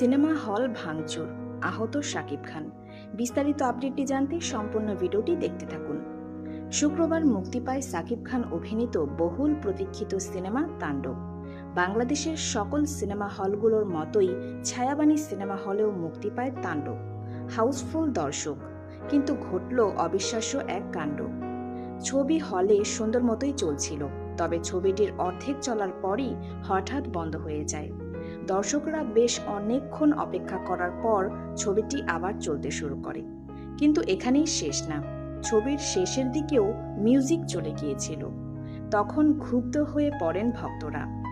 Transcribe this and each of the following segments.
Cinema hall ভাঙচুর। আহত শাকিব খান। বিস্তারিত আপডেটটি জানতে সম্পূর্ণ ভিডিওটি দেখতে থাকুন। শুক্রবার মুক্তি পায় সাকিব খান অভিনীত বহুল প্রতীক্ষিত সিনেমা তাণ্ডব। বাংলাদেশের সকল সিনেমা হলগুলোর মতোই ছায়াবাণী সিনেমা হলেও মুক্তি পায় তাণ্ডব। হাউসফুল দর্শক। কিন্তু ঘটল অবিশ্বাস্য এক কাণ্ড। ছবি হলে সুন্দর মতোই চলছিল, তবে ছবিটির অর্ধেক চলার পরই হঠাৎ বন্ধ হয়ে যায়। দর্শকরা বেশ অনেকক্ষণ অপেক্ষা করার পর ছবিটি আবার চলতে শুরু করে। কিন্তু এখানেই শেষ না। ছবির শেষের দিকেও মিউজিক চলে গিয়েছিল। তখন ক্ষুব্ধ হয়ে পড়েন ভক্তরা।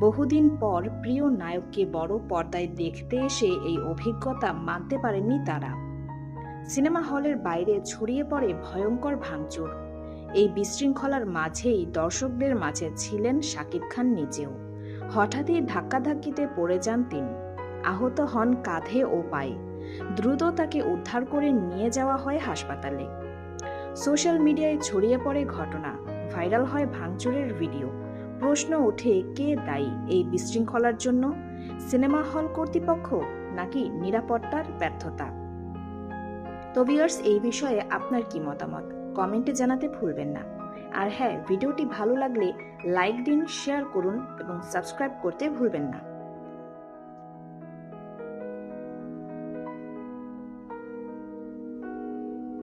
বহুদিন পর প্রিয় নায়ককে বড় পর্দায় দেখতে এসে এই অভিজ্ঞতা মানতে পারেননি তারা। সিনেমা হলের বাইরে ছড়িয়ে পড়ে ভয়ঙ্কর ভাঙচুর। এই বিশৃঙ্খলার মাঝেই দর্শকদের মাঝে ছিলেন শাকিব খান নিজেও। হঠাৎই ধাক্কাধাক্কিতে পড়ে যান তিনি। আহত হন কাঁধে ও পায়ে। দ্রুত তাকে উদ্ধার করে নিয়ে যাওয়া হয় হাসপাতালে। সোশ্যাল মিডিয়ায় ছড়িয়ে পড়ে ঘটনা। ভাইরাল হয় ভাঙচুরের ভিডিও। প্রশ্ন ওঠে, কে দায়ী এই বিশৃঙ্খলার জন্য? সিনেমা হল কর্তৃপক্ষ নাকি নিরাপত্তার ব্যর্থতা? তো ভিউয়ার্স, এই বিষয়ে আপনার কি মতামত? কমেন্টে জানাতে ভুলবেন না। আর হ্যাঁ ভিডিওটি ভালো লাগলে লাইক দিন শেয়ার করুন এবং সাবস্ক্রাইব করতে ভুলবেন না।